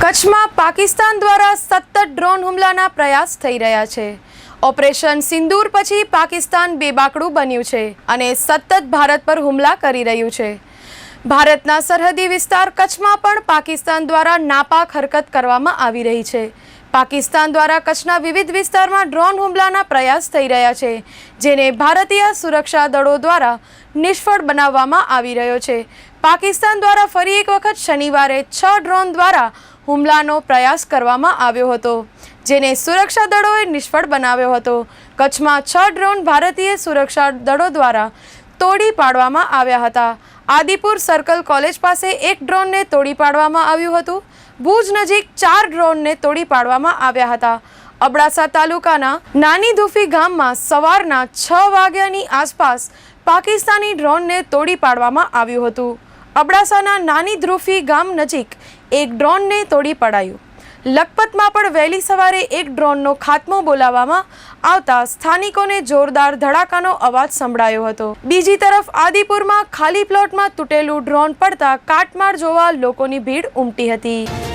કચ્છમાં પાકિસ્તાન દ્વારા સતત ડ્રોન હુમલાના પ્રયાસ થઈ રહ્યા છે. ઓપરેશન સિંદૂર પછી પાકિસ્તાન બેબાકડું બન્યું છે અને સતત ભારત પર હુમલા કરી રહ્યું છે. ભારતના સરહદી વિસ્તાર કચ્છમાં પણ પાકિસ્તાન દ્વારા નાપાક હરકત કરવામાં આવી રહી છે. પાકિસ્તાન દ્વારા કચ્છના વિવિધ વિસ્તારમાં ડ્રોન હુમલાના પ્રયાસ થઈ રહ્યા છે, જેને ભારતીય સુરક્ષા દળો દ્વારા નિષ્ફળ બનાવવામાં આવી રહ્યો છે. પાકિસ્તાન દ્વારા ફરી એક વખત શનિવારે છ ડ્રોન દ્વારા હુમલાનો પ્રયાસ કરવામાં આવ્યો હતો, જેને સુરક્ષા દળોએ નિષ્ફળ બનાવ્યો હતો. કચ્છમાં છ ડ્રોન ભારતીય સુરક્ષા દળો દ્વારા તોડી પાડવામાં આવ્યા હતા. આદિપુર સર્કલ કોલેજ પાસે એક ડ્રોનને તોડી પાડવામાં આવ્યું હતું. ભુજ નજીક ચાર ડ્રોનને તોડી પાડવામાં આવ્યા હતા. અબડાસા તાલુકાના નાની ધુફી ગામમાં સવારના છ વાગ્યાની આસપાસ પાકિસ્તાની ડ્રોનને તોડી પાડવામાં આવ્યું હતું. અબડાસાના નાની ધ્રુફી ગામ નજીક એક ડ્રોનને તોડી પડાયું. લખપતમાં પણ વહેલી સવારે એક ડ્રોનનો ખાત્મો બોલાવવામાં આવતા સ્થાનિકોને જોરદાર ધડાકાનો અવાજ સંભળાયો હતો. બીજી તરફ આદિપુરમાં ખાલી પ્લોટમાં તૂટેલું ડ્રોન પડતા કાટમાળ જોવા લોકોની ભીડ ઉમટી હતી.